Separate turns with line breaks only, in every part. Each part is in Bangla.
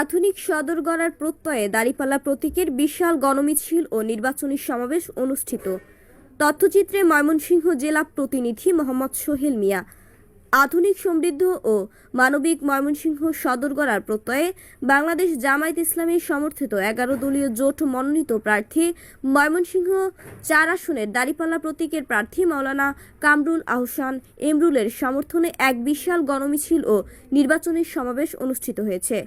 আধুনিক সদর গড়ার প্রত্যয়ে দাঁড়িপাল্লা প্রতীকের বিশাল গণমিছিল ও নির্বাচনী সমাবেশ অনুষ্ঠিত। তথ্যচিত্রে ময়মনসিংহ জেলা প্রতিনিধি মোহাম্মদ সোহেল মিয়া। আধুনিক সমৃদ্ধ ও মানবিক ময়মনসিংহ সদর গড়ার প্রত্যয়ে বাংলাদেশ জামায়াত ইসলামী সমর্থিত এগারো দলীয় জোট মনোনীত প্রার্থী ময়মনসিংহ চার আসনের দাঁড়িপাল্লা প্রতীকের প্রার্থী মাওলানা কামরুল আহসান এমরুলের সমর্থনে এক বিশাল গণমিছিল ও নির্বাচনী সমাবেশ অনুষ্ঠিত হয়েছে।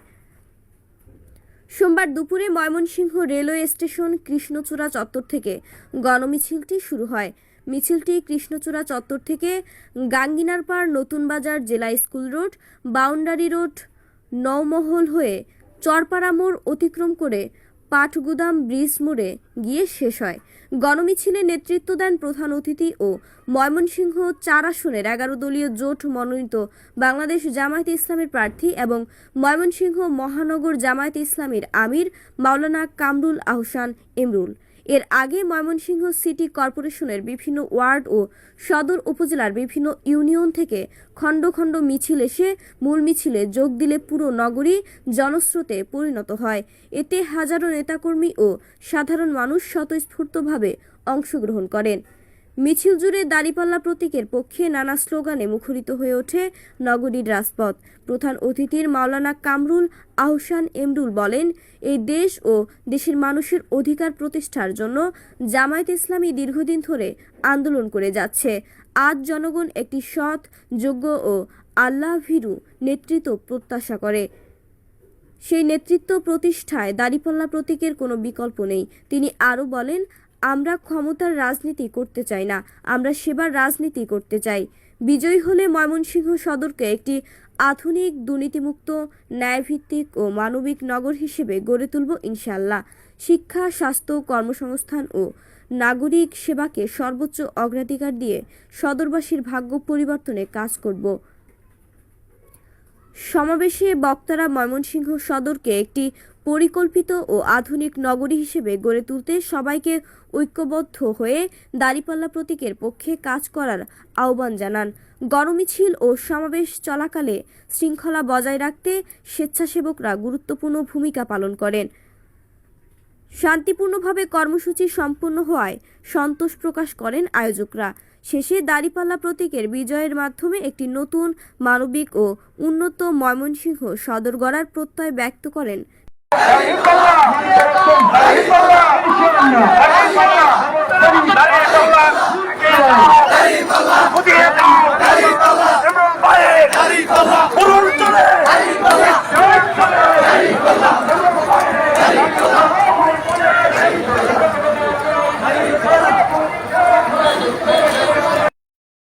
সোমবার দুপুরে ময়মনসিংহ রেলওয়ে স্টেশন কৃষ্ণচূড়া চত্বর থেকে গণমিছিলটি শুরু হয়। মিছিলটি কৃষ্ণচূড়া চত্বর থেকে Ganginarpar Notun Bazar Zilla school road, boundary road, Nowmahal হয়ে চরপাড়া মোড় অতিক্রম করে পাটগুদাম ব্রিজ মোড়ে গিয়ে শেষ হয়। গণমিছিলে নেতৃত্ব দেন প্রধান অতিথি ও ময়মনসিংহ চার আসনের এগারো দলীয় জোট মনোনীত বাংলাদেশ জামায়াত ইসলামের প্রার্থী এবং ময়মনসিংহ মহানগর জামায়াতে ইসলামের আমির মাওলানা কামরুল আহসান এমরুল এর আগে ময়মনসিংহ সিটি কর্পোরেশনের বিভিন্ন ওয়ার্ড ও সদর উপজেলার বিভিন্ন ইউনিয়ন থেকে খণ্ড খণ্ড মিছিল এসে মূল মিছিলে যোগ দিলে পুরো নগরী জনস্রোতে পরিণত হয়। এতে হাজারো নেতাকর্মী ও সাধারণ মানুষ স্বতঃস্ফূর্তভাবে অংশগ্রহণ করেন। মিছিল জুড়ে দাঁড়িপাল্লা প্রতীকের পক্ষে নানা স্লোগানে মুখরিত হয়ে ওঠে নগরীর রাজপথ। প্রধান অতিথির মাওলানা কামরুল আহসান এমরুল বলেন, এই দেশ ও দেশের মানুষের অধিকার প্রতিষ্ঠার জন্য জামায়াত ইসলামী দীর্ঘদিন ধরে আন্দোলন করে যাচ্ছে। আজ জনগণ একটি সৎ, যোগ্য ও আল্লাহ ভীরু নেতৃত্ব প্রত্যাশা করে। সেই নেতৃত্ব প্রতিষ্ঠায় দাঁড়িপাল্লা প্রতীকের কোনো বিকল্প নেই। তিনি আরও বলেন আমরা ক্ষমতার রাজনীতি করতে চাই না, আমরা সেবার রাজনীতি করতে চাই। বিজয়ী হলে ময়মনসিংহ সদরকে একটি আধুনিক, দুর্নীতিমুক্ত, ন্যায়ভিত্তিক ও মানবিক নগর হিসেবে গড়ে তুলব ইনশাল্লাহ শিক্ষা, স্বাস্থ্য, কর্মসংস্থান ও নাগরিক সেবাকে সর্বোচ্চ অগ্রাধিকার দিয়ে সদরবাসীর ভাগ্য পরিবর্তনে কাজ করব। সমাবেশে বক্তারা ময়মনসিংহ সদরকে একটি পরিকল্পিত ও আধুনিক নগরী হিসেবে গড়ে তুলতে সবাইকে ঐক্যবদ্ধ হয়ে দাঁড়িপাল্লা প্রতীকের পক্ষে কাজ করার আহ্বান জানান। গণমিছিল ও সমাবেশ চলাকালে শৃঙ্খলা বজায় রাখতে স্বেচ্ছাসেবকরা গুরুত্বপূর্ণ ভূমিকা পালন করেন। শান্তিপূর্ণভাবে কর্মসূচি সম্পন্ন হওয়ায় সন্তোষ প্রকাশ করেন আয়োজকরা। শেষে দাঁড়িপাল্লা প্রতীকের বিজয়ের মাধ্যমে একটি নতুন মানবিক ও উন্নত ময়মনসিংহ সদর গড়ার প্রত্যয় ব্যক্ত করেন।